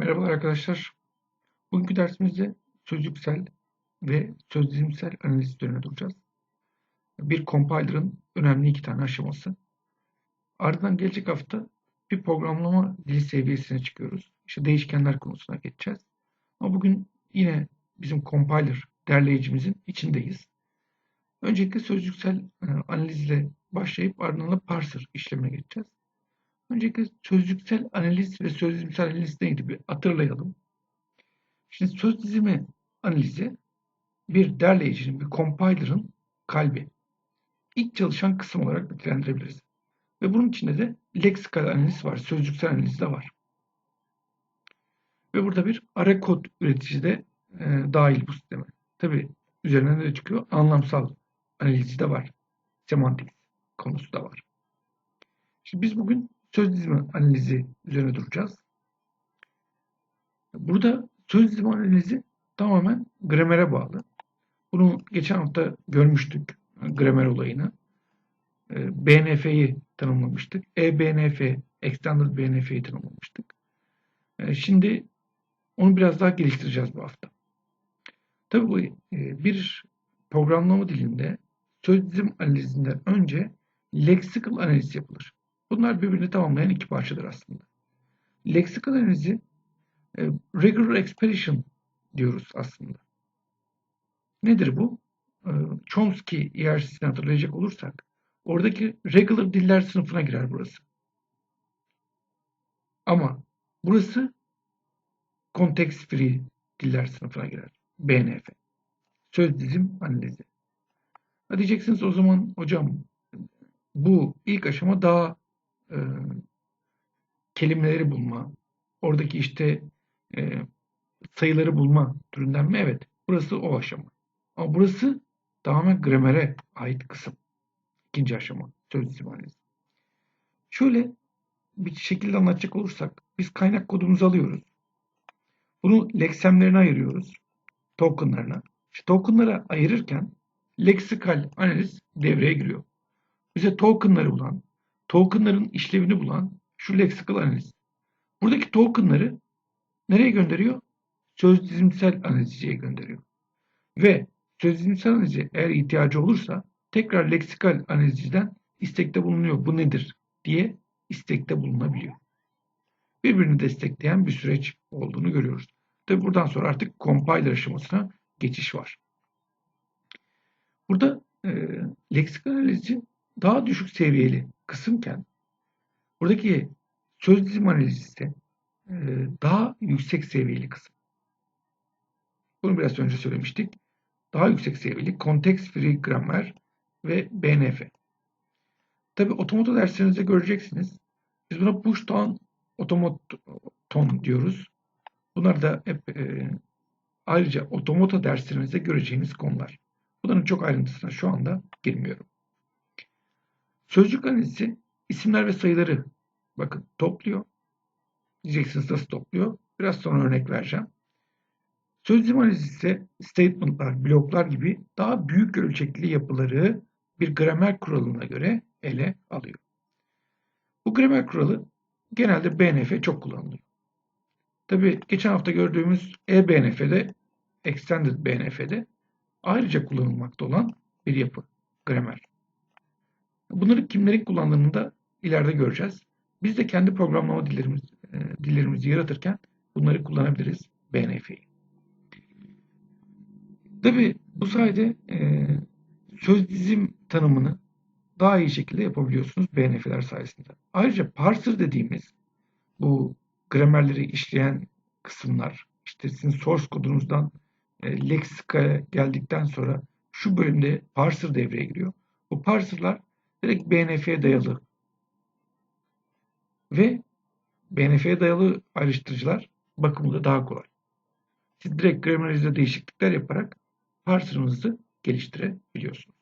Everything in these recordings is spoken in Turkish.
Merhabalar arkadaşlar. Bugünkü dersimizde sözcüksel ve sözdizimsel analiz üzerine duracağız. Bir compiler'ın önemli iki tane aşaması. Ardından gelecek hafta bir programlama dili seviyesine çıkıyoruz. İşte değişkenler konusuna geçeceğiz. Ama bugün yine bizim compiler derleyicimizin içindeyiz. Öncelikle sözcüksel e, analizle başlayıp ardından da parser işlemine geçeceğiz. Öncelikle sözcüksel analiz ve sözdizimsel analiz neydi bir hatırlayalım. Şimdi söz dizimi analizi bir derleyicinin, bir compiler'ın kalbi. İlk çalışan kısım olarak nitelendirebiliriz. Ve bunun içinde de leksikal analiz var, sözcüksel analiz de var. Ve burada bir ara kod üreticisi de e, dahil bu sisteme. Tabi üzerinden de çıkıyor? Anlamsal analizi de var. Semantik konusu da var. Şimdi biz bugün söz analizi üzerine duracağız. Burada söz analizi tamamen gramere bağlı. Bunu geçen hafta görmüştük gramer olayını. Ee, BNF'yi tanımlamıştık. EBNF, Extended BNF'yi tanımlamıştık. Ee, şimdi onu biraz daha geliştireceğiz bu hafta. Tabii e, bir programlama dilinde söz analizinden önce lexical analiz yapılır. Bunlar birbirini tamamlayan iki parçadır aslında. Leksikal analizi e, regular expression diyoruz aslında. Nedir bu? E, Chomsky hiyerarşisini hatırlayacak olursak oradaki regular diller sınıfına girer burası. Ama burası context free diller sınıfına girer. BNF. Söz dizim analizi. Ha diyeceksiniz o zaman hocam bu ilk aşama daha e, kelimeleri bulma, oradaki işte e, sayıları bulma türünden mi? Evet. Burası o aşama. Ama burası tamamen gramere ait kısım. İkinci aşama. Söz dizim Şöyle bir şekilde anlatacak olursak biz kaynak kodumuzu alıyoruz. Bunu leksemlerine ayırıyoruz. Tokenlarına. İşte tokenlara ayırırken leksikal analiz devreye giriyor. Bize tokenları bulan, tokenların işlevini bulan şu lexical analiz. Buradaki tokenları nereye gönderiyor? Söz dizimsel analizciye gönderiyor. Ve söz dizimsel analizi eğer ihtiyacı olursa tekrar leksikal analizciden istekte bulunuyor. Bu nedir diye istekte bulunabiliyor. Birbirini destekleyen bir süreç olduğunu görüyoruz. Tabi buradan sonra artık compiler aşamasına geçiş var. Burada e, leksikal analizci daha düşük seviyeli kısımken buradaki söz dizim analizi ise e, daha yüksek seviyeli kısım. Bunu biraz önce söylemiştik. Daha yüksek seviyeli context free grammar ve BNF. Tabi otomoto derslerinizde göreceksiniz. Biz buna push down otomoton diyoruz. Bunlar da hep e, ayrıca otomoto derslerinizde göreceğiniz konular. Bunların çok ayrıntısına şu anda girmiyorum. Sözcük analizi isimler ve sayıları bakın topluyor. Diyeceksiniz nasıl topluyor? Biraz sonra örnek vereceğim. Sözcük analizi ise statement'lar, bloklar gibi daha büyük ölçekli yapıları bir gramer kuralına göre ele alıyor. Bu gramer kuralı genelde BNF çok kullanılıyor. Tabi geçen hafta gördüğümüz eBNF'de, Extended BNF'de ayrıca kullanılmakta olan bir yapı, gramer. Bunları kimlerin kullandığını da ileride göreceğiz. Biz de kendi programlama dillerimiz, e, dillerimizi yaratırken bunları kullanabiliriz BNF'yi. Tabi bu sayede e, söz dizim tanımını daha iyi şekilde yapabiliyorsunuz BNF'ler sayesinde. Ayrıca parser dediğimiz bu gramerleri işleyen kısımlar, işte sizin source kodunuzdan e, leksikaya geldikten sonra şu bölümde parser devreye giriyor. Bu parserlar direkt BNF'ye dayalı ve BNF'ye dayalı ayrıştırıcılar bakımı da daha kolay. Siz direkt grammarizde değişiklikler yaparak parser'ınızı geliştirebiliyorsunuz.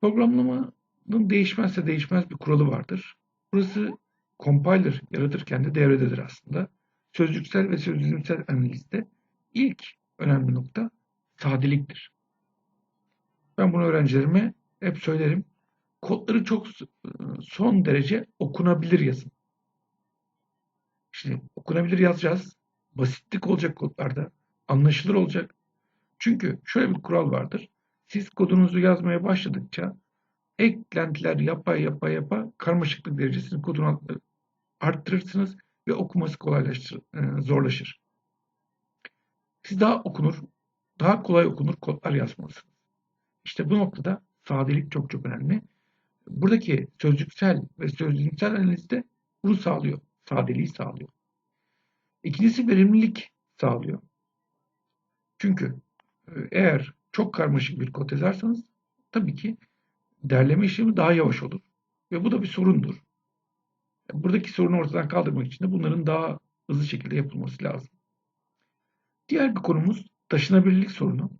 Programlamanın değişmezse değişmez bir kuralı vardır. Burası compiler yaratırken de devrededir aslında. Sözcüksel ve sözcüksel analizde ilk önemli nokta sadeliktir. Ben bunu öğrencilerime hep söylerim. Kodları çok son derece okunabilir yazın. Şimdi okunabilir yazacağız. Basitlik olacak kodlarda. Anlaşılır olacak. Çünkü şöyle bir kural vardır. Siz kodunuzu yazmaya başladıkça eklentiler yapa yapa yapa karmaşıklık derecesini kodun arttırırsınız ve okuması kolaylaştır, e, zorlaşır. Siz daha okunur, daha kolay okunur kodlar yazmalısınız. İşte bu noktada sadelik çok çok önemli. Buradaki sözcüksel ve sözcüksel analizde bunu sağlıyor. Sadeliği sağlıyor. İkincisi verimlilik sağlıyor. Çünkü e, eğer çok karmaşık bir kod yazarsanız tabii ki derleme işlemi daha yavaş olur. Ve bu da bir sorundur. Buradaki sorunu ortadan kaldırmak için de bunların daha hızlı şekilde yapılması lazım. Diğer bir konumuz taşınabilirlik sorunu.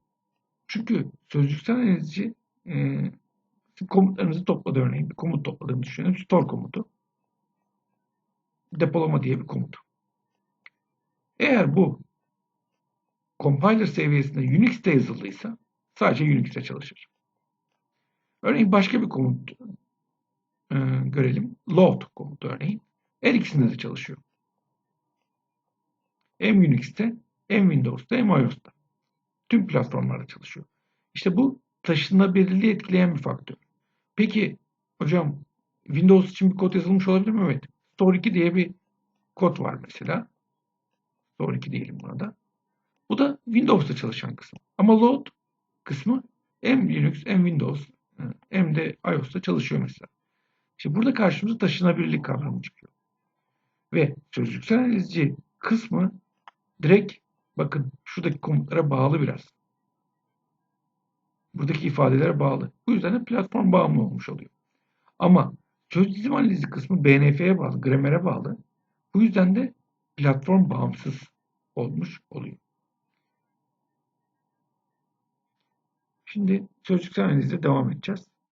Çünkü sözcüksel analizci e, komutlarınızı topladı örneğin. Bir komut topladığını düşünelim. Store komutu. Depolama diye bir komut. Eğer bu compiler seviyesinde Unix'te yazıldıysa sadece Unix'te çalışır. Örneğin başka bir komut e, görelim. Load komutu örneğin. Her ikisinde de çalışıyor. Hem Unix'te, hem Windows'ta, hem iOS'ta. Tüm platformlarda çalışıyor. İşte bu taşınabilirliği etkileyen bir faktör. Peki hocam Windows için bir kod yazılmış olabilir mi? Evet. Store 2 diye bir kod var mesela. Store 2 diyelim buna da. Bu da Windows'ta çalışan kısmı. Ama load kısmı hem Linux hem Windows hem de iOS'ta çalışıyor mesela. Şimdi burada karşımıza taşınabilirlik kavramı çıkıyor. Ve sözcüksel analizci kısmı direkt bakın şuradaki komutlara bağlı biraz. Buradaki ifadelere bağlı. Bu yüzden de platform bağımlı olmuş oluyor. Ama söz dizim analizi kısmı BNF'ye bağlı, gramere bağlı. Bu yüzden de platform bağımsız olmuş oluyor. Şimdi sözcüksel analizle devam edeceğiz.